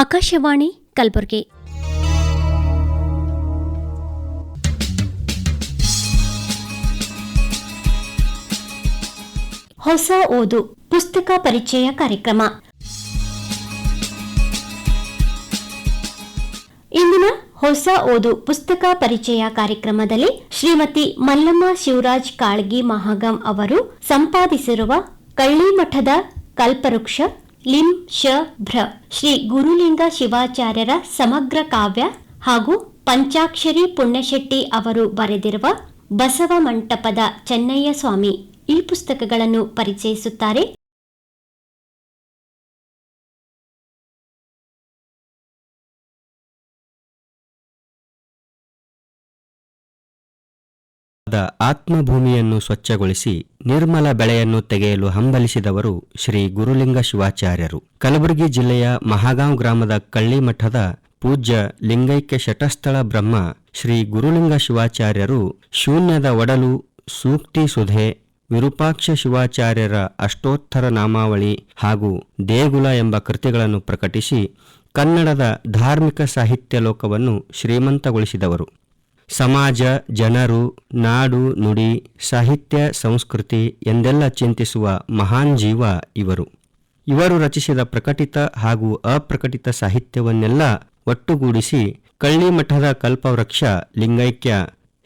ಆಕಾಶವಾಣಿ ಕಲಬುರಗಿ. ಹೊಸ ಓದು, ಪುಸ್ತಕ ಪರಿಚಯ ಕಾರ್ಯಕ್ರಮ. ಇಂದಿನ ಹೊಸ ಓದು, ಪುಸ್ತಕ ಪರಿಚಯ ಕಾರ್ಯಕ್ರಮದಲ್ಲಿ ಶ್ರೀಮತಿ ಮಲ್ಲಮ್ಮ ಶಿವರಾಜ್ ಕಾಳ್ಗಿ ಮಹಾಗಂ ಅವರು ಸಂಪಾದಿಸಿರುವ ಕಳ್ಳಿಮಠದ ಕಲ್ಪವೃಕ್ಷ ಲಿಂ ಶ ಭ್ರ. ಶ್ರೀ ಗುರುಲಿಂಗ ಶಿವಾಚಾರ್ಯರ ಸಮಗ್ರ ಕಾವ್ಯ ಹಾಗೂ ಪಂಚಾಕ್ಷರಿ ಪುಣ್ಯಶೆಟ್ಟಿ ಅವರು ಬರೆದಿರುವ ಬಸವ ಮಂಟಪದ ಚೆನ್ನಯ್ಯ ಸ್ವಾಮಿ ಈ ಪುಸ್ತಕಗಳನ್ನು ಪರಿಚಯಿಸುತ್ತಾರೆ. ಆತ್ಮಭೂಮಿಯನ್ನು ಸ್ವಚ್ಛಗೊಳಿಸಿ ನಿರ್ಮಲ ಬೆಳೆಯನ್ನು ತೆಗೆಯಲು ಹಂಬಲಿಸಿದವರು ಶ್ರೀ ಗುರುಲಿಂಗ ಶಿವಾಚಾರ್ಯರು. ಕಲಬುರಗಿ ಜಿಲ್ಲೆಯ ಮಹಾಗಾಂವ್ ಗ್ರಾಮದ ಕಳ್ಳಿಮಠದ ಪೂಜ್ಯ ಲಿಂಗೈಕ್ಯ ಶಟಸ್ಥಳ ಬ್ರಹ್ಮ ಶ್ರೀ ಗುರುಲಿಂಗ ಶಿವಾಚಾರ್ಯರು ಶೂನ್ಯದ ಒಡಲು ಸೂಕ್ತಿ ಸುಧೆ, ವಿರೂಪಾಕ್ಷ ಶಿವಾಚಾರ್ಯರ ಅಷ್ಟೋತ್ತರ ನಾಮಾವಳಿ ಹಾಗೂ ದೇಗುಲ ಎಂಬ ಕೃತಿಗಳನ್ನು ಪ್ರಕಟಿಸಿ ಕನ್ನಡದ ಧಾರ್ಮಿಕ ಸಾಹಿತ್ಯ ಲೋಕವನ್ನು ಶ್ರೀಮಂತಗೊಳಿಸಿದವರು. ಸಮಾಜ, ಜನರು, ನಾಡು, ನುಡಿ, ಸಾಹಿತ್ಯ, ಸಂಸ್ಕೃತಿ ಎಂದೆಲ್ಲ ಚಿಂತಿಸುವ ಮಹಾನ್ ಜೀವ ಇವರು. ಇವರು ರಚಿಸಿದ ಪ್ರಕಟಿತ ಹಾಗೂ ಅಪ್ರಕಟಿತ ಸಾಹಿತ್ಯವನ್ನೆಲ್ಲ ಒಟ್ಟುಗೂಡಿಸಿ ಕಳ್ಳಿಮಠದ ಕಲ್ಪವೃಕ್ಷ ಲಿಂಗೈಕ್ಯ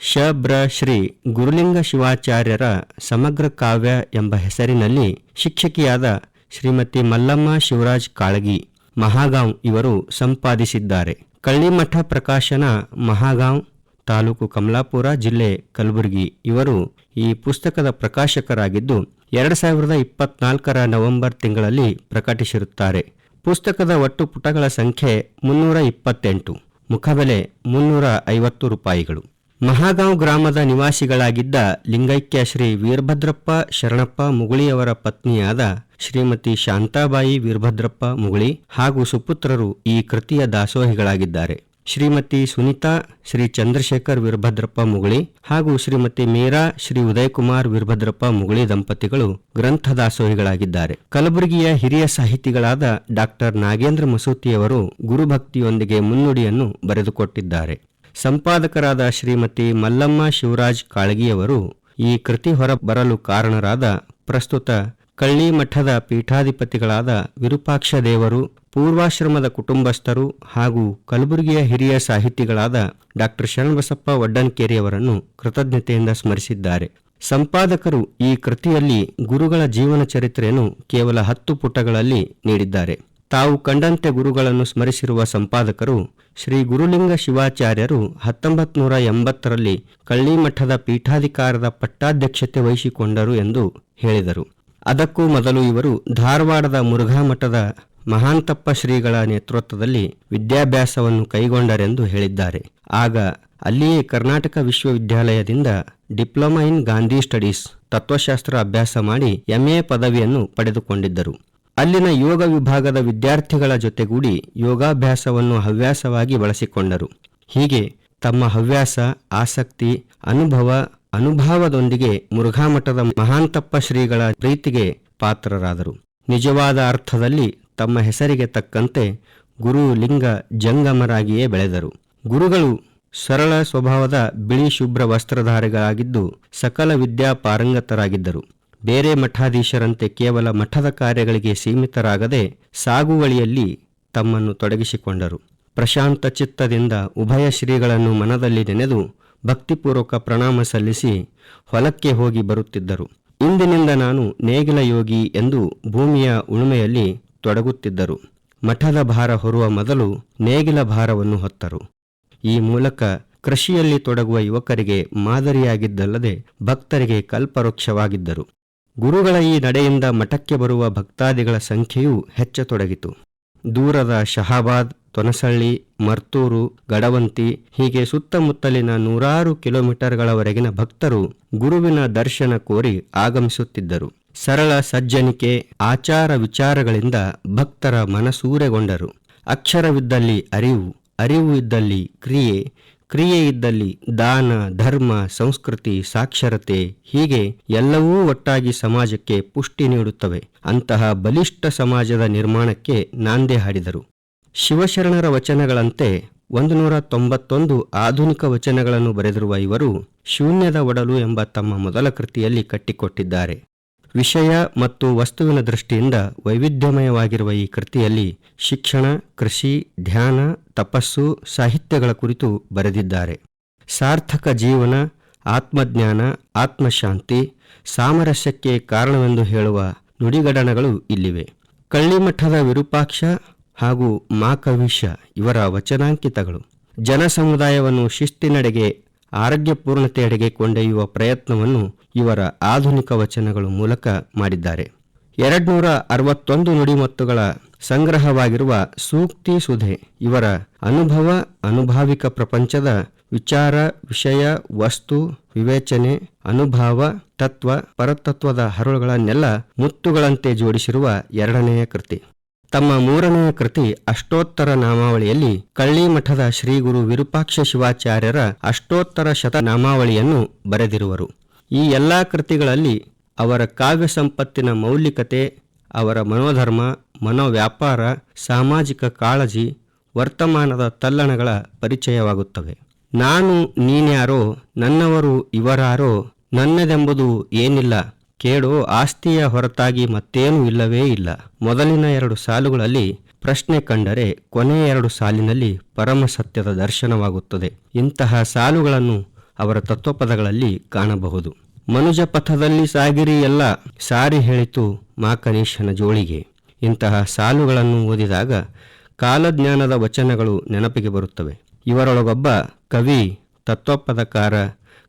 ಶಬ್ರ ಶ್ರೀ ಗುರುಲಿಂಗ ಶಿವಾಚಾರ್ಯರ ಸಮಗ್ರ ಕಾವ್ಯ ಎಂಬ ಹೆಸರಿನಲ್ಲಿ ಶಿಕ್ಷಕಿಯಾದ ಶ್ರೀಮತಿ ಮಲ್ಲಮ್ಮ ಶಿವರಾಜ್ ಕಾಳಗಿ ಮಹಾಗಾಂವ್ ಇವರು ಸಂಪಾದಿಸಿದ್ದಾರೆ. ಕಳ್ಳಿಮಠ ಪ್ರಕಾಶನ ಮಹಾಗಾಂವ್ ತಾಲೂಕು ಕಮಲಾಪುರ, ಜಿಲ್ಲೆ ಕಲಬುರಗಿ. ಇವರು ಈ ಪುಸ್ತಕದ ಪ್ರಕಾಶಕರಾಗಿದ್ದು ಎರಡು ಸಾವಿರದ ಇಪ್ಪತ್ನಾಲ್ಕರ ನವೆಂಬರ್ ತಿಂಗಳಲ್ಲಿ ಪ್ರಕಟಿಸಿರುತ್ತಾರೆ. ಪುಸ್ತಕದ ಒಟ್ಟು ಪುಟಗಳ ಸಂಖ್ಯೆ ಮುನ್ನೂರ ಇಪ್ಪತ್ತೆಂಟು. ಮುಖಬೆಲೆ ಮುನ್ನೂರ ಐವತ್ತು ರೂಪಾಯಿಗಳು. ಮಹಾಗಾಂವ್ ಗ್ರಾಮದ ನಿವಾಸಿಗಳಾಗಿದ್ದ ಲಿಂಗೈಕ್ಯ ಶ್ರೀ ವೀರಭದ್ರಪ್ಪ ಶರಣಪ್ಪ ಮುಗುಳಿಯವರ ಪತ್ನಿಯಾದ ಶ್ರೀಮತಿ ಶಾಂತಾಬಾಯಿ ವೀರಭದ್ರಪ್ಪ ಮುಗುಳಿ ಹಾಗೂ ಸುಪುತ್ರರು ಈ ಕೃತಿಯ ದಾಸೋಹಿಗಳಾಗಿದ್ದಾರೆ. ಶ್ರೀಮತಿ ಸುನೀತಾ, ಶ್ರೀ ಚಂದ್ರಶೇಖರ್ ವೀರಭದ್ರಪ್ಪ ಮುಗಳಿ ಹಾಗೂ ಶ್ರೀಮತಿ ಮೀರಾ, ಶ್ರೀ ಉದಯಕುಮಾರ್ ವೀರಭದ್ರಪ್ಪ ಮುಗಳಿ ದಂಪತಿಗಳು ಗ್ರಂಥದಾಸೋಹಿಗಳಾಗಿದ್ದಾರೆ. ಕಲಬುರಗಿಯ ಹಿರಿಯ ಸಾಹಿತಿಗಳಾದ ಡಾಕ್ಟರ್ ನಾಗೇಂದ್ರ ಮಸೂತಿಯವರು ಗುರುಭಕ್ತಿಯೊಂದಿಗೆ ಮುನ್ನುಡಿಯನ್ನು ಬರೆದುಕೊಟ್ಟಿದ್ದಾರೆ. ಸಂಪಾದಕರಾದ ಶ್ರೀಮತಿ ಮಲ್ಲಮ್ಮ ಶಿವರಾಜ್ ಕಾಳಗಿಯವರು ಈ ಕೃತಿ ಹೊರ ಬರಲು ಕಾರಣರಾದ ಪ್ರಸ್ತುತ ಕಳ್ಳಿಮಠದ ಪೀಠಾಧಿಪತಿಗಳಾದ ವಿರೂಪಾಕ್ಷ ದೇವರು ಪೂರ್ವಾಶ್ರಮದ ಕುಟುಂಬಸ್ಥರು ಹಾಗೂ ಕಲಬುರಗಿಯ ಹಿರಿಯ ಸಾಹಿತಿಗಳಾದ ಡಾಕ್ಟರ್ ಶರಣಬಸಪ್ಪ ವಡ್ಡನ್ಕೇರಿಯವರನ್ನು ಕೃತಜ್ಞತೆಯಿಂದ ಸ್ಮರಿಸಿದ್ದಾರೆ. ಸಂಪಾದಕರು ಈ ಕೃತಿಯಲ್ಲಿ ಗುರುಗಳ ಜೀವನ ಚರಿತ್ರೆಯನ್ನು ಕೇವಲ ಹತ್ತು ಪುಟಗಳಲ್ಲಿ ನೀಡಿದ್ದಾರೆ. ತಾವು ಕಂಡಂತೆ ಗುರುಗಳನ್ನು ಸ್ಮರಿಸಿರುವ ಸಂಪಾದಕರು ಶ್ರೀ ಗುರುಲಿಂಗ ಶಿವಾಚಾರ್ಯರು ಹತ್ತೊಂಬತ್ತು ನೂರ ಎಂಬತ್ತರಲ್ಲಿ ಕಳ್ಳಿಮಠದ ಪೀಠಾಧಿಕಾರದ ಪಟ್ಟಾಧ್ಯಕ್ಷತೆ ವಹಿಸಿಕೊಂಡರು ಎಂದು ಹೇಳಿದರು. ಅದಕ್ಕೂ ಮೊದಲು ಇವರು ಧಾರವಾಡದ ಮುರುಘಾ ಮಠದ ಮಹಾಂತಪ್ಪ ಶ್ರೀಗಳ ನೇತೃತ್ವದಲ್ಲಿ ವಿದ್ಯಾಭ್ಯಾಸವನ್ನು ಕೈಗೊಂಡರೆಂದು ಹೇಳಿದ್ದಾರೆ. ಆಗ ಅಲ್ಲಿಯೇ ಕರ್ನಾಟಕ ವಿಶ್ವವಿದ್ಯಾಲಯದಿಂದ ಡಿಪ್ಲೊಮಾ ಇನ್ ಗಾಂಧಿ ಸ್ಟಡೀಸ್ ತತ್ವಶಾಸ್ತ್ರ ಅಭ್ಯಾಸ ಮಾಡಿ ಎಂಎ ಪದವಿಯನ್ನು ಪಡೆದುಕೊಂಡಿದ್ದರು. ಅಲ್ಲಿನ ಯೋಗ ವಿಭಾಗದ ವಿದ್ಯಾರ್ಥಿಗಳ ಜೊತೆಗೂಡಿ ಯೋಗಾಭ್ಯಾಸವನ್ನು ಹವ್ಯಾಸವಾಗಿ ಬಳಸಿಕೊಂಡರು. ಹೀಗೆ ತಮ್ಮ ಹವ್ಯಾಸ, ಆಸಕ್ತಿ, ಅನುಭವ, ಅನುಭಾವದೊಂದಿಗೆ ಮುರುಘಾಮಠದ ಮಹಾಂತಪ್ಪ ಶ್ರೀಗಳ ಪ್ರೀತಿಗೆ ಪಾತ್ರರಾದರು. ನಿಜವಾದ ಅರ್ಥದಲ್ಲಿ ತಮ್ಮ ಹೆಸರಿಗೆ ತಕ್ಕಂತೆ ಗುರು ಲಿಂಗ ಜಂಗಮರಾಗಿಯೇ ಬೆಳೆದರು. ಗುರುಗಳು ಸರಳ ಸ್ವಭಾವದ ಬಿಳಿ ಶುಭ್ರ ವಸ್ತ್ರಧಾರಿಗಳಾಗಿದ್ದು ಸಕಲ ವಿದ್ಯಾ ಪಾರಂಗತರಾಗಿದ್ದರು. ಬೇರೆ ಮಠಾಧೀಶರಂತೆ ಕೇವಲ ಮಠದ ಕಾರ್ಯಗಳಿಗೆ ಸೀಮಿತರಾಗದೆ ಸಾಗುವಳಿಯಲ್ಲಿ ತಮ್ಮನ್ನು ತೊಡಗಿಸಿಕೊಂಡರು. ಪ್ರಶಾಂತ ಚಿತ್ತದಿಂದ ಉಭಯ ಶ್ರೀಗಳನ್ನು ಮನದಲ್ಲಿ ನೆನೆದು ಭಕ್ತಿಪೂರ್ವಕ ಪ್ರಣಾಮ ಸಲ್ಲಿಸಿ ಹೊಲಕ್ಕೆ ಹೋಗಿ ಬರುತ್ತಿದ್ದರು. ಇಂದಿನಿಂದ ನಾನು ನೇಗಿಲ ಯೋಗಿ ಎಂದು ಭೂಮಿಯ ಉಳುಮೆಯಲ್ಲಿ ತೊಡಗುತ್ತಿದ್ದರು. ಮಠದ ಭಾರ ಹೊರುವ ಮೊದಲು ನೇಗಿಲ ಭಾರವನ್ನು ಹೊತ್ತರು. ಈ ಮೂಲಕ ಕೃಷಿಯಲ್ಲಿ ತೊಡಗುವ ಯುವಕರಿಗೆ ಮಾದರಿಯಾಗಿದ್ದಲ್ಲದೆ ಭಕ್ತರಿಗೆ ಕಲ್ಪವೃಕ್ಷವಾಗಿದ್ದರು. ಗುರುಗಳ ಈ ನಡೆಯಿಂದ ಮಠಕ್ಕೆ ಬರುವ ಭಕ್ತಾದಿಗಳ ಸಂಖ್ಯೆಯೂ ಹೆಚ್ಚತೊಡಗಿತು. ದೂರದ ಶಹಾಬಾದ್ ತೊನಸಳ್ಳಿ, ಮರ್ತೂರು, ಗಡವಂತಿ ಹೀಗೆ ಸುತ್ತಮುತ್ತಲಿನ ನೂರಾರು ಕಿಲೋಮೀಟರ್ಗಳವರೆಗಿನ ಭಕ್ತರು ಗುರುವಿನ ದರ್ಶನ ಕೋರಿ ಆಗಮಿಸುತ್ತಿದ್ದರು. ಸರಳ ಸಜ್ಜನಿಕೆ, ಆಚಾರ ವಿಚಾರಗಳಿಂದ ಭಕ್ತರ ಮನಸೂರೆಗೊಂಡರು. ಅಕ್ಷರವಿದ್ದಲ್ಲಿ ಅರಿವು ಅರಿವು ಇದ್ದಲ್ಲಿ ಕ್ರಿಯೆ ಕ್ರಿಯೆ ಇದ್ದಲ್ಲಿ ದಾನ, ಧರ್ಮ, ಸಂಸ್ಕೃತಿ, ಸಾಕ್ಷರತೆ ಹೀಗೆ ಎಲ್ಲವೂ ಒಟ್ಟಾಗಿ ಸಮಾಜಕ್ಕೆ ಪುಷ್ಟಿ ನೀಡುತ್ತವೆ. ಅಂತಹ ಬಲಿಷ್ಠ ಸಮಾಜದ ನಿರ್ಮಾಣಕ್ಕೆ ನಾಂದೆ ಹಾಡಿದರು. ಶಿವಶರಣರ ವಚನಗಳಂತೆ ಒಂದು ನೂರ ತೊಂಬತ್ತೊಂದು ಆಧುನಿಕ ವಚನಗಳನ್ನು ಬರೆದಿರುವ ಇವರು ಶೂನ್ಯದ ಒಡಲು ಎಂಬ ತಮ್ಮ ಮೊದಲ ಕೃತಿಯಲ್ಲಿ ಕಟ್ಟಿಕೊಟ್ಟಿದ್ದಾರೆ. ವಿಷಯ ಮತ್ತು ವಸ್ತುವಿನ ದೃಷ್ಟಿಯಿಂದ ವೈವಿಧ್ಯಮಯವಾಗಿರುವ ಈ ಕೃತಿಯಲ್ಲಿ ಶಿಕ್ಷಣ, ಕೃಷಿ, ಧ್ಯಾನ, ತಪಸ್ಸು, ಸಾಹಿತ್ಯಗಳ ಕುರಿತು ಬರೆದಿದ್ದಾರೆ. ಸಾರ್ಥಕ ಜೀವನ, ಆತ್ಮಜ್ಞಾನ, ಆತ್ಮಶಾಂತಿ, ಸಾಮರಸ್ಯಕ್ಕೆ ಕಾರಣವೆಂದು ಹೇಳುವ ನುಡಿಗಡಣಗಳು ಇಲ್ಲಿವೆ. ಕಳ್ಳಿಮಠದ ವಿರೂಪಾಕ್ಷ ಹಾಗೂ ಮಾಕವಿಷ ಇವರ ವಚನಾಂಕಿತಗಳು. ಜನಸಮುದಾಯವನ್ನು ಶಿಸ್ತಿನಡೆಗೆ ಆರೋಗ್ಯಪೂರ್ಣತೆಯಡೆಗೆ ಕೊಂಡೊಯ್ಯುವ ಪ್ರಯತ್ನವನ್ನು ಇವರ ಆಧುನಿಕ ವಚನಗಳು ಮೂಲಕ ಮಾಡಿದ್ದಾರೆ. ಎರಡ್ನೂರ ಅರವತ್ತೊಂದು ನುಡಿಮತ್ತುಗಳ ಸಂಗ್ರಹವಾಗಿರುವ ಸೂಕ್ತಿ ಸುಧೆ ಇವರ ಅನುಭವ, ಅನುಭಾವಿಕ ಪ್ರಪಂಚದ ವಿಚಾರ, ವಿಷಯ, ವಸ್ತು, ವಿವೇಚನೆ, ಅನುಭಾವ, ತತ್ವ, ಪರತತ್ವದ ಹರಳುಗಳನ್ನೆಲ್ಲ ಮುತ್ತುಗಳಂತೆ ಜೋಡಿಸಿರುವ ಎರಡನೆಯ ಕೃತಿ. ತಮ್ಮ ಮೂರನೆಯ ಕೃತಿ ಅಷ್ಟೋತ್ತರ ನಾಮಾವಳಿಯಲ್ಲಿ ಕಳ್ಳಿಮಠದ ಶ್ರೀ ಗುರು ವಿರೂಪಾಕ್ಷ ಶಿವಾಚಾರ್ಯರ ಅಷ್ಟೋತ್ತರ ಶತನಾಮಾವಳಿಯನ್ನು ಬರೆದಿರುವರು. ಈ ಎಲ್ಲ ಕೃತಿಗಳಲ್ಲಿ ಅವರ ಕಾವ್ಯ ಸಂಪತ್ತಿನ ಮೌಲಿಕತೆ, ಅವರ ಮನೋಧರ್ಮ, ಮನೋವ್ಯಾಪಾರ, ಸಾಮಾಜಿಕ ಕಾಳಜಿ, ವರ್ತಮಾನದ ತಲ್ಲಣಗಳ ಪರಿಚಯವಾಗುತ್ತವೆ. ನಾನು ನೀನ್ಯಾರೋ, ನನ್ನವರು ಇವರಾರೋ, ನನ್ನದೆಂಬುದು ಏನಿಲ್ಲ. ಕೇಳು ಆಸ್ತಿಯ ಹೊರತಾಗಿ ಮತ್ತೇನೂ ಇಲ್ಲವೇ ಇಲ್ಲ. ಮೊದಲಿನ ಎರಡು ಸಾಲುಗಳಲ್ಲಿ ಪ್ರಶ್ನೆ ಕಂಡರೆ ಕೊನೆಯ ಎರಡು ಸಾಲಿನಲ್ಲಿ ಪರಮ ಸತ್ಯದ ದರ್ಶನವಾಗುತ್ತದೆ. ಇಂತಹ ಸಾಲುಗಳನ್ನು ಅವರ ತತ್ವಪದಗಳಲ್ಲಿ ಕಾಣಬಹುದು. ಮನುಜ ಪಥದಲ್ಲಿ ಸಾಗಿರಿ ಎಲ್ಲ, ಸಾರಿ ಹೇಳಿತು ಮಾಕನೀಶನ ಜೋಳಿಗೆ. ಇಂತಹ ಸಾಲುಗಳನ್ನು ಓದಿದಾಗ ಕಾಲಜ್ಞಾನದ ವಚನಗಳು ನೆನಪಿಗೆ ಬರುತ್ತವೆ. ಇವರೊಳಗೊಬ್ಬ ಕವಿ, ತತ್ವಪದಕಾರ,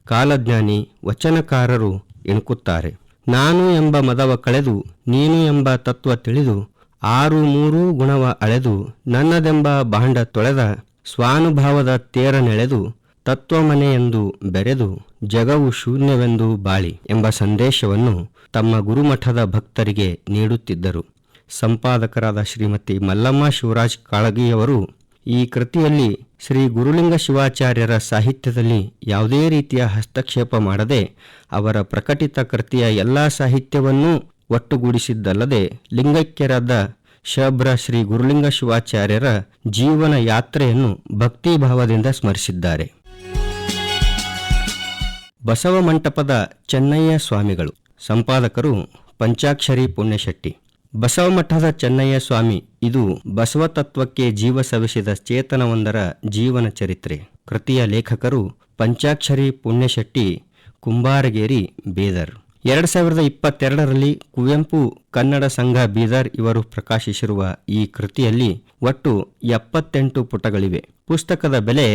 ಕಾಲಜ್ಞಾನಿ, ವಚನಕಾರರು ಎಣುಕುತ್ತಾರೆ. ನಾನು ಎಂಬ ಮದವ ಕಳೆದು, ನೀನು ಎಂಬ ತತ್ವ ತಿಳಿದು, ಆರು ಮೂರು ಗುಣವ ಅಳೆದು, ನನ್ನದೆಂಬ ಬಾಂಡ ತೊಳೆದ, ಸ್ವಾನುಭಾವದ ತೇರನೆಳೆದು ತತ್ವಮನೆ ಎಂದು ಬೆರೆದು, ಜಗವು ಶೂನ್ಯವೆಂದು ಬಾಳಿ ಎಂಬ ಸಂದೇಶವನ್ನು ತಮ್ಮ ಗುರುಮಠದ ಭಕ್ತರಿಗೆ ನೀಡುತ್ತಿದ್ದರು. ಸಂಪಾದಕರಾದ ಶ್ರೀಮತಿ ಮಲ್ಲಮ್ಮ ಶಿವರಾಜ್ ಕಾಳಗಿಯವರು ಈ ಕೃತಿಯಲ್ಲಿ ಶ್ರೀ ಗುರುಲಿಂಗ ಶಿವಾಚಾರ್ಯರ ಸಾಹಿತ್ಯದಲ್ಲಿ ಯಾವುದೇ ರೀತಿಯ ಹಸ್ತಕ್ಷೇಪ ಮಾಡದೆ ಅವರ ಪ್ರಕಟಿತ ಕೃತಿಯ ಎಲ್ಲಾ ಸಾಹಿತ್ಯವನ್ನೂ ಒಟ್ಟುಗೂಡಿಸಿದ್ದಲ್ಲದೆ ಲಿಂಗೈಕ್ಯರಾದ ಶಬ್ರ ಶ್ರೀ ಗುರುಲಿಂಗ ಶಿವಾಚಾರ್ಯರ ಜೀವನ ಯಾತ್ರೆಯನ್ನು ಭಕ್ತಿಭಾವದಿಂದ ಸ್ಮರಿಸಿದ್ದಾರೆ. ಬಸವ ಮಂಟಪದ ಚೆನ್ನಯ್ಯ ಸ್ವಾಮಿಗಳು, ಸಂಪಾದಕರು ಪಂಚಾಕ್ಷರಿ ಪುಣ್ಯಶೆಟ್ಟಿ ಬಸವಮಠದ ಚೆನ್ನಯ್ಯ ಸ್ವಾಮಿ, ಇದು ಬಸವ ತತ್ವಕ್ಕೆ ಜೀವ ಸವಿಸಿದ ಚೇತನವೊಂದರ ಜೀವನ ಚರಿತ್ರೆ. ಕೃತಿಯ ಲೇಖಕರು ಪಂಚಾಕ್ಷರಿ ಪುಣ್ಯಶೆಟ್ಟಿ, ಕುಂಬಾರಗೇರಿ, ಬೀದರ್. ಎರಡು ಸಾವಿರದ ಇಪ್ಪತ್ತೆರಡರಲ್ಲಿ ಕುವೆಂಪು ಕನ್ನಡ ಸಂಘ ಬೀದರ್ ಇವರು ಪ್ರಕಾಶಿಸಿರುವ ಈ ಕೃತಿಯಲ್ಲಿ ಒಟ್ಟು ಎಪ್ಪತ್ತೆಂಟು ಪುಟಗಳಿವೆ. ಪುಸ್ತಕದ ಬೆಲೆ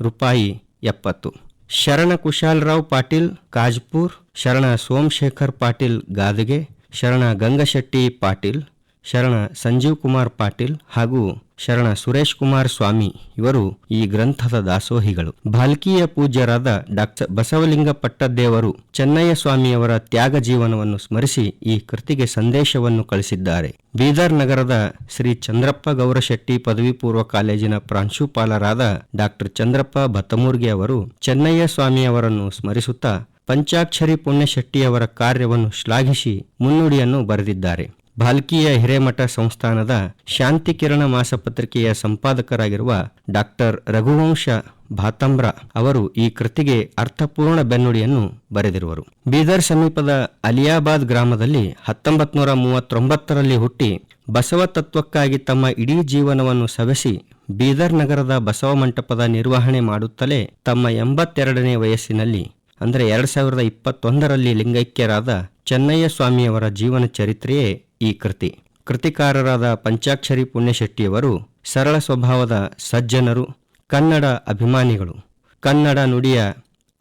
ರೂಪಾಯಿ ಎಪ್ಪತ್ತು. ಶರಣ ಕುಶಾಲರಾವ್ ಪಾಟೀಲ್, ಕಾಜ್ಪುರ್. ಶರಣ ಸೋಮಶೇಖರ್ ಪಾಟೀಲ್, ಗಾದಗೆ. ಶರಣ ಗಂಗಶೆಟ್ಟಿ ಪಾಟೀಲ್, ಶರಣ ಸಂಜೀವ್ ಕುಮಾರ್ ಪಾಟೀಲ್ ಹಾಗೂ ಶರಣ ಸುರೇಶ್ ಕುಮಾರ್ ಸ್ವಾಮಿ ಇವರು ಈ ಗ್ರಂಥದ ದಾಸೋಹಿಗಳು. ಭಾಲ್ಕಿಯ ಪೂಜ್ಯರಾದ ಡಾಕ್ಟರ್ ಬಸವಲಿಂಗ ಪಟ್ಟದ್ದೇವರು ಚೆನ್ನಯ್ಯ ಸ್ವಾಮಿಯವರ ತ್ಯಾಗ ಜೀವನವನ್ನು ಸ್ಮರಿಸಿ ಈ ಕೃತಿಗೆ ಸಂದೇಶವನ್ನು ಕಳಿಸಿದ್ದಾರೆ. ಬೀದರ್ ನಗರದ ಶ್ರೀ ಚಂದ್ರಪ್ಪ ಗೌರಶೆಟ್ಟಿ ಪದವಿ ಪೂರ್ವ ಕಾಲೇಜಿನ ಪ್ರಾಂಶುಪಾಲರಾದ ಡಾಕ್ಟರ್ ಚಂದ್ರಪ್ಪ ಭತ್ತಮೂರ್ಗೆ ಅವರು ಚೆನ್ನಯ್ಯ ಸ್ವಾಮಿಯವರನ್ನು ಸ್ಮರಿಸುತ್ತಾ ಪಂಚಾಕ್ಷರಿ ಪುಣ್ಯಶೆಟ್ಟಿಯವರ ಕಾರ್ಯವನ್ನು ಶ್ಲಾಘಿಸಿ ಮುನ್ನುಡಿಯನ್ನು ಬರೆದಿದ್ದಾರೆ. ಭಾಲ್ಕಿಯ ಹಿರೇಮಠ ಸಂಸ್ಥಾನದ ಶಾಂತಿಕಿರಣ ಮಾಸಪತ್ರಿಕೆಯ ಸಂಪಾದಕರಾಗಿರುವ ಡಾಕ್ಟರ್ ರಘುವಂಶ ಭಾತಂಬ್ರ ಅವರು ಈ ಕೃತಿಗೆ ಅರ್ಥಪೂರ್ಣ ಬೆನ್ನುಡಿಯನ್ನು ಬರೆದಿರುವರು. ಬೀದರ್ ಸಮೀಪದ ಅಲಿಯಾಬಾದ್ ಗ್ರಾಮದಲ್ಲಿ ಹತ್ತೊಂಬತ್ತು ನೂರ ಮೂವತ್ತೊಂಬತ್ತರಲ್ಲಿ ಹುಟ್ಟಿ ಬಸವ ತತ್ವಕ್ಕಾಗಿ ತಮ್ಮ ಇಡೀ ಜೀವನವನ್ನು ಸವೆಸಿ ಬೀದರ್ ನಗರದ ಬಸವ ಮಂಟಪದ ನಿರ್ವಹಣೆ ಮಾಡುತ್ತಲೇ ತಮ್ಮ ಎಂಬತ್ತೆರಡನೇ ವಯಸ್ಸಿನಲ್ಲಿ ಅಂದರೆ ಎರಡು ಸಾವಿರದ ಇಪ್ಪತ್ತೊಂದರಲ್ಲಿ ಲಿಂಗೈಕ್ಯರಾದ ಚೆನ್ನಯ್ಯ ಸ್ವಾಮಿಯವರ ಜೀವನ ಚರಿತ್ರೆಯೇ ಈ ಕೃತಿ. ಕೃತಿಕಾರರಾದ ಪಂಚಾಕ್ಷರಿ ಪುಣ್ಯಶೆಟ್ಟಿಯವರು ಸರಳ ಸ್ವಭಾವದ ಸಜ್ಜನರು, ಕನ್ನಡ ಅಭಿಮಾನಿಗಳು. ಕನ್ನಡ ನುಡಿಯ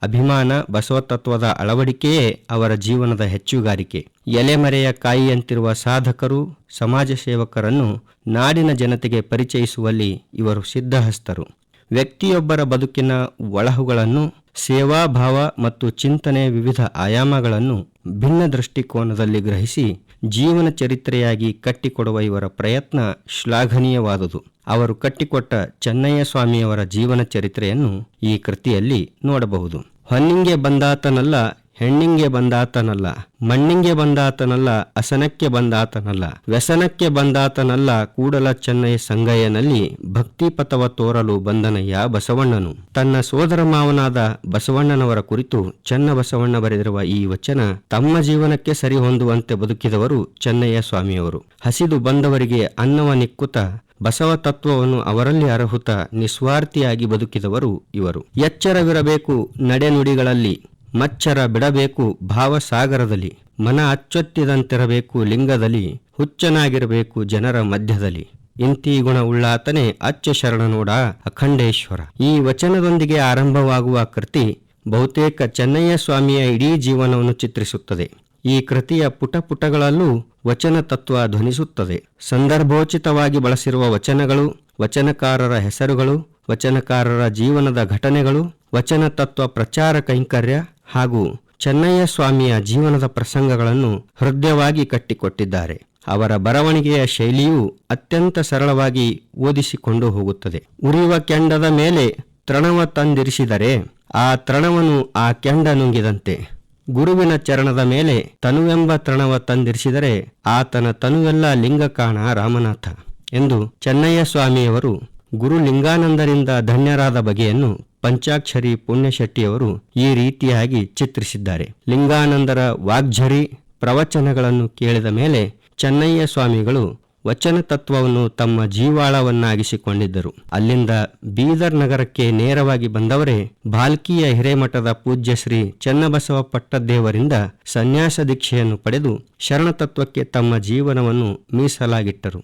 ಅಭಿಮಾನ ಬಸವತತ್ವದ ಅಳವಡಿಕೆಯೇ ಅವರ ಜೀವನದ ಹೆಚ್ಚುಗಾರಿಕೆ. ಎಲೆಮರೆಯ ಕಾಯಿಯಂತಿರುವ ಸಾಧಕರು, ಸಮಾಜ ಸೇವಕರನ್ನು ನಾಡಿನ ಜನತೆಗೆ ಪರಿಚಯಿಸುವಲ್ಲಿ ಇವರು ಸಿದ್ಧಹಸ್ತರು. ವ್ಯಕ್ತಿಯೊಬ್ಬರ ಬದುಕಿನ ಒಳಹುಗಳನ್ನು, ಸೇವಾಭಾವ ಮತ್ತು ಚಿಂತನೆಯ ವಿವಿಧ ಆಯಾಮಗಳನ್ನು ಭಿನ್ನ ದೃಷ್ಟಿಕೋನದಲ್ಲಿ ಗ್ರಹಿಸಿ ಜೀವನ ಚರಿತ್ರೆಯಾಗಿ ಕಟ್ಟಿಕೊಡುವ ಇವರ ಪ್ರಯತ್ನ ಶ್ಲಾಘನೀಯವಾದುದು. ಅವರು ಕಟ್ಟಿಕೊಟ್ಟ ಚೆನ್ನಯ್ಯ ಸ್ವಾಮಿಯವರ ಜೀವನ ಚರಿತ್ರೆಯನ್ನು ಈ ಕೃತಿಯಲ್ಲಿ ನೋಡಬಹುದು. ಹೊನ್ನಿಂಗೆ ಬಂದಾತನಲ್ಲ ಹೆಣ್ಣಿಂಗೆ ಬಂದಾತನಲ್ಲ, ಮಣ್ಣಿಂಗೆ ಬಂದಾತನಲ್ಲ ಅಸನಕ್ಕೆ ಬಂದಾತನಲ್ಲ. ವ್ಯಸನಕ್ಕೆ ಬಂದಾತನಲ್ಲ ಕೂಡಲ ಚೆನ್ನೈ ಸಂಗಯ್ಯನಲ್ಲಿ ಭಕ್ತಿ ಪಥವ ತೋರಲು ಬಂದನಯ್ಯ ಬಸವಣ್ಣನು. ತನ್ನ ಸೋದರ ಮಾವನಾದ ಬಸವಣ್ಣನವರ ಕುರಿತು ಚೆನ್ನ ಬಸವಣ್ಣ ಬರೆದಿರುವ ಈ ವಚನ ತಮ್ಮ ಜೀವನಕ್ಕೆ ಸರಿ ಹೊಂದುವಂತೆ ಬದುಕಿದವರು ಚೆನ್ನಯ್ಯ ಸ್ವಾಮಿಯವರು. ಹಸಿದು ಬಂದವರಿಗೆ ಅನ್ನವ ನಿಕ್ಕುತ, ಬಸವ ತತ್ವವನ್ನು ಅವರಲ್ಲಿ ಅರ್ಹುತ ನಿಸ್ವಾರ್ಥಿಯಾಗಿ ಬದುಕಿದವರು ಇವರು. ಎಚ್ಚರವಿರಬೇಕು, ನಡೆನುಡಿಗಳಲ್ಲಿ ಮಚ್ಚರ ಬಿಡಬೇಕು ಭಾವಸಾಗರದಲ್ಲಿ, ಮನ ಅಚ್ಚೊತ್ತಿದಂತಿರಬೇಕು ಲಿಂಗದಲ್ಲಿ, ಹುಚ್ಚನಾಗಿರಬೇಕು ಜನರ ಮಧ್ಯದಲ್ಲಿ. ಇಂತಿ ಗುಣ ಉಳ್ಳಾತನೇ ಅಚ್ಚ ಶರಣನೋಡ ಅಖಂಡೇಶ್ವರ. ಈ ವಚನದೊಂದಿಗೆ ಆರಂಭವಾಗುವ ಕೃತಿ ಬಹುತೇಕ ಚೆನ್ನಯ್ಯ ಸ್ವಾಮಿಯ ಇಡೀ ಜೀವನವನ್ನು ಚಿತ್ರಿಸುತ್ತದೆ. ಈ ಕೃತಿಯ ಪುಟ ಪುಟಗಳಲ್ಲೂ ವಚನ ತತ್ವ ಧ್ವನಿಸುತ್ತದೆ. ಸಂದರ್ಭೋಚಿತವಾಗಿ ಬಳಸಿರುವ ವಚನಗಳು, ವಚನಕಾರರ ಹೆಸರುಗಳು, ವಚನಕಾರರ ಜೀವನದ ಘಟನೆಗಳು, ವಚನ ತತ್ವ ಪ್ರಚಾರ ಕೈಂಕರ್ಯ ಹಾಗೂ ಚೆನ್ನಯ್ಯ ಸ್ವಾಮಿಯ ಜೀವನದ ಪ್ರಸಂಗಗಳನ್ನು ಹೃದಯವಾಗಿ ಕಟ್ಟಿಕೊಟ್ಟಿದ್ದಾರೆ. ಅವರ ಬರವಣಿಗೆಯ ಶೈಲಿಯು ಅತ್ಯಂತ ಸರಳವಾಗಿ ಓದಿಸಿಕೊಂಡು ಹೋಗುತ್ತದೆ. ಉರಿಯುವ ಕೆಂಡದ ಮೇಲೆ ತೃಣವ ತಂದಿರಿಸಿದರೆ ಆ ತೃಣವನ್ನು ಆ ಕೆಂಡ ನುಂಗಿದಂತೆ. ಗುರುವಿನ ಚರಣದ ಮೇಲೆ ತನುವೆಂಬ ತೃಣವ ತಂದಿರಿಸಿದರೆ ಆತನ ತನುವೆಲ್ಲ ಲಿಂಗಕಾಣ ರಾಮನಾಥ ಎಂದು ಚೆನ್ನಯ್ಯ ಸ್ವಾಮಿಯವರು ಗುರು ಲಿಂಗಾನಂದರಿಂದ ಧನ್ಯರಾದ ಬಗೆಯನ್ನು ಪಂಚಾಕ್ಷರಿ ಪುಣ್ಯಶೆಟ್ಟಿಯವರು ಈ ರೀತಿಯಾಗಿ ಚಿತ್ರಿಸಿದ್ದಾರೆ. ಲಿಂಗಾನಂದರ ವಾಗ್ಝರಿ ಪ್ರವಚನಗಳನ್ನು ಕೇಳಿದ ಮೇಲೆ ಚೆನ್ನಯ್ಯ ಸ್ವಾಮಿಗಳು ವಚನ ತತ್ವವನ್ನು ತಮ್ಮ ಜೀವಾಳವನ್ನಾಗಿಸಿಕೊಂಡಿದ್ದರು. ಅಲ್ಲಿಂದ ಬೀದರ್ ನಗರಕ್ಕೆ ನೇರವಾಗಿ ಬಂದವರೇ ಭಾಲ್ಕಿಯ ಹಿರೇಮಠದ ಪೂಜ್ಯ ಶ್ರೀ ಚನ್ನಬಸವ ಪಟ್ಟದ್ದೇವರಿಂದ ಸನ್ಯಾಸ ದೀಕ್ಷೆಯನ್ನು ಪಡೆದು ಶರಣತತ್ವಕ್ಕೆ ತಮ್ಮ ಜೀವನವನ್ನು ಮೀಸಲಾಗಿಟ್ಟರು.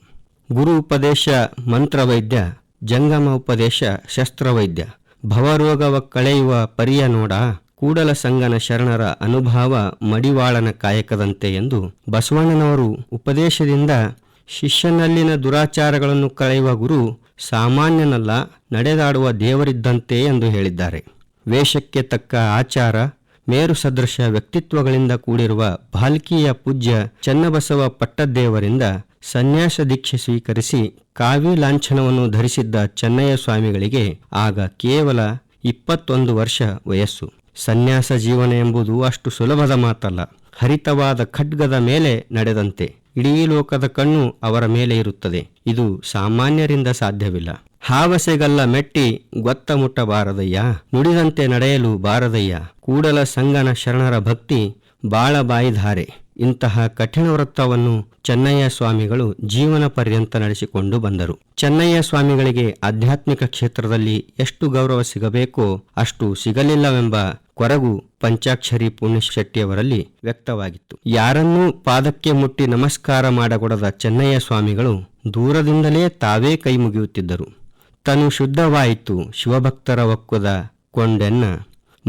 ಗುರು ಉಪದೇಶ, ಮಂತ್ರವೈದ್ಯ, ಜಂಗಮ ಉಪದೇಶ, ಶಸ್ತ್ರವೈದ್ಯ ಭವರೋಗವ ಕಳೆಯುವ ಪರಿಯ ನೋಡ ಕೂಡಲ ಸಂಗನ ಶರಣರ ಅನುಭಾವ ಮಡಿವಾಳನ ಕಾಯಕದಂತೆ ಎಂದು ಬಸವಣ್ಣನವರು ಉಪದೇಶದಿಂದ ಶಿಷ್ಯನಲ್ಲಿನ ದುರಾಚಾರಗಳನ್ನು ಕಳೆಯುವ ಗುರು ಸಾಮಾನ್ಯನಲ್ಲ, ನಡೆದಾಡುವ ದೇವರಿದ್ದಂತೆ ಎಂದು ಹೇಳಿದ್ದಾರೆ. ವೇಷಕ್ಕೆ ತಕ್ಕ ಆಚಾರ, ಮೇರು ಸದೃಶ ವ್ಯಕ್ತಿತ್ವಗಳಿಂದ ಕೂಡಿರುವ ಭಾಲ್ಕಿಯ ಪೂಜ್ಯ ಚನ್ನಬಸವ ಪಟ್ಟದ್ದೇವರಿಂದ ಸನ್ಯಾಸ ದೀಕ್ಷೆ ಸ್ವೀಕರಿಸಿ ಕಾವ್ಯ ಲಾಂಛನವನ್ನು ಧರಿಸಿದ್ದ ಚೆನ್ನಯ್ಯ ಸ್ವಾಮಿಗಳಿಗೆ ಆಗ ಕೇವಲ ಇಪ್ಪತ್ತೊಂದು ವರ್ಷ ವಯಸ್ಸು. ಸನ್ಯಾಸ ಜೀವನ ಎಂಬುದು ಅಷ್ಟು ಸುಲಭದ ಮಾತಲ್ಲ. ಹರಿತವಾದ ಖಡ್ಗದ ಮೇಲೆ ನಡೆದಂತೆ. ಇಡೀ ಲೋಕದ ಕಣ್ಣು ಅವರ ಮೇಲೆ ಇರುತ್ತದೆ. ಇದು ಸಾಮಾನ್ಯರಿಂದ ಸಾಧ್ಯವಿಲ್ಲ. ಹಾವಸೆಗಲ್ಲ ಮೆಟ್ಟಿ ಗೊತ್ತ ಮುಟ್ಟಬಾರದಯ್ಯ. ನುಡಿದಂತೆ ನಡೆಯಲು ಬಾರದಯ್ಯ. ಕೂಡಲ ಸಂಗನ ಶರಣರ ಭಕ್ತಿ ಬಾಳಬಾಯಿಧಾರೆ ಇಂತಹ ಕಠಿಣ ವೃತ್ತವನ್ನು ಚೆನ್ನಯ್ಯ ಸ್ವಾಮಿಗಳು ಜೀವನ ಪರ್ಯಂತ ನಡೆಸಿಕೊಂಡು ಬಂದರು. ಚೆನ್ನಯ್ಯ ಸ್ವಾಮಿಗಳಿಗೆ ಆಧ್ಯಾತ್ಮಿಕ ಕ್ಷೇತ್ರದಲ್ಲಿ ಎಷ್ಟು ಗೌರವ ಸಿಗಬೇಕೋ ಅಷ್ಟು ಸಿಗಲಿಲ್ಲವೆಂಬ ಕೊರಗು ಪಂಚಾಕ್ಷರಿ ಪುಣ್ಯಶೆಟ್ಟಿಯವರಲ್ಲಿ ವ್ಯಕ್ತವಾಗಿತ್ತು. ಯಾರನ್ನೂ ಪಾದಕ್ಕೆ ಮುಟ್ಟಿ ನಮಸ್ಕಾರ ಮಾಡಕೊಡದ ಚೆನ್ನಯ್ಯ ಸ್ವಾಮಿಗಳು ದೂರದಿಂದಲೇ ತಾವೇ ಕೈ ಮುಗಿಯುತ್ತಿದ್ದರು. ತನು ಶುದ್ಧವಾಯಿತು ಶಿವಭಕ್ತರ ಒಕ್ಕದ ಕೊಂಡೆನ್ನ,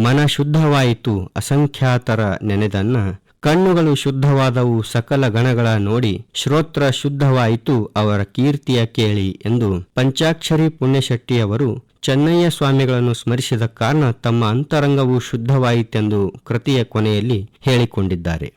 ಮನ ಶುದ್ಧವಾಯಿತು ಅಸಂಖ್ಯಾತರ ನೆನೆದನ್ನ ಕಣ್ಣುಗಳು ಶುದ್ಧವಾದವು ಸಕಲ ಗಣಗಳ ನೋಡಿ ಶ್ರೋತ್ರ ಶುದ್ಧವಾಯಿತು ಅವರ ಕೀರ್ತಿಯ ಕೇಳಿ ಎಂದು ಪಂಚಾಕ್ಷರಿ ಪುಣ್ಯಶೆಟ್ಟಿಯವರು ಚೆನ್ನಯ್ಯ ಸ್ವಾಮಿಗಳನ್ನು ಸ್ಮರಿಸಿದ ಕಾರಣ ತಮ್ಮ ಅಂತರಂಗವು ಶುದ್ಧವಾಯಿತೆಂದು ಕೃತಿಯ ಕೊನೆಯಲ್ಲಿ ಹೇಳಿಕೊಂಡಿದ್ದಾರೆ.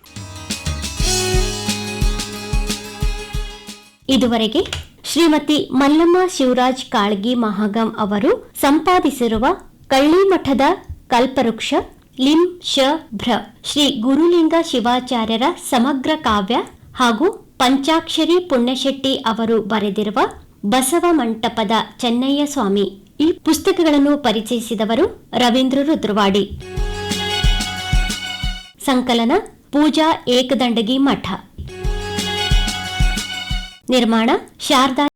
ಇದುವರೆಗೆ ಶ್ರೀಮತಿ ಮಲ್ಲಮ್ಮ ಶಿವರಾಜ್ ಕಾಳ್ಗಿ ಮಹಾಗಂ ಅವರು ಸಂಪಾದಿಸಿರುವ ಕಳ್ಳಿಮಠದ ಕಲ್ಪವೃಕ್ಷ ಲಿಂ ಶ ಭ್ರ. ಶ್ರೀ ಗುರುಲಿಂಗ ಶಿವಾಚಾರ್ಯರ ಸಮಗ್ರ ಕಾವ್ಯ ಹಾಗೂ ಪಂಚಾಕ್ಷರಿ ಪುಣ್ಯಶೆಟ್ಟಿ ಅವರು ಬರೆದಿರುವ ಬಸವ ಮಂಟಪದ ಚೆನ್ನಯ್ಯ ಸ್ವಾಮಿ ಈ ಪುಸ್ತಕಗಳನ್ನು ಪರಿಚಯಿಸಿದವರು ರವೀಂದ್ರ ರುದ್ರವಾಡಿ. ಸಂಕಲನ ಪೂಜಾ ಏಕದಂಡಗಿ ಮಠ. ನಿರ್ಮಾಣ ಶಾರದಾ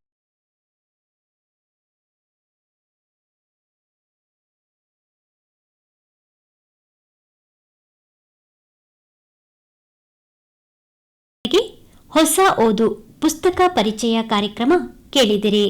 ಹೊಸ ಓದು ಪುಸ್ತಕ ಪರಿಚಯ ಕಾರ್ಯಕ್ರಮ ಕೇಳಿದಿರಿ.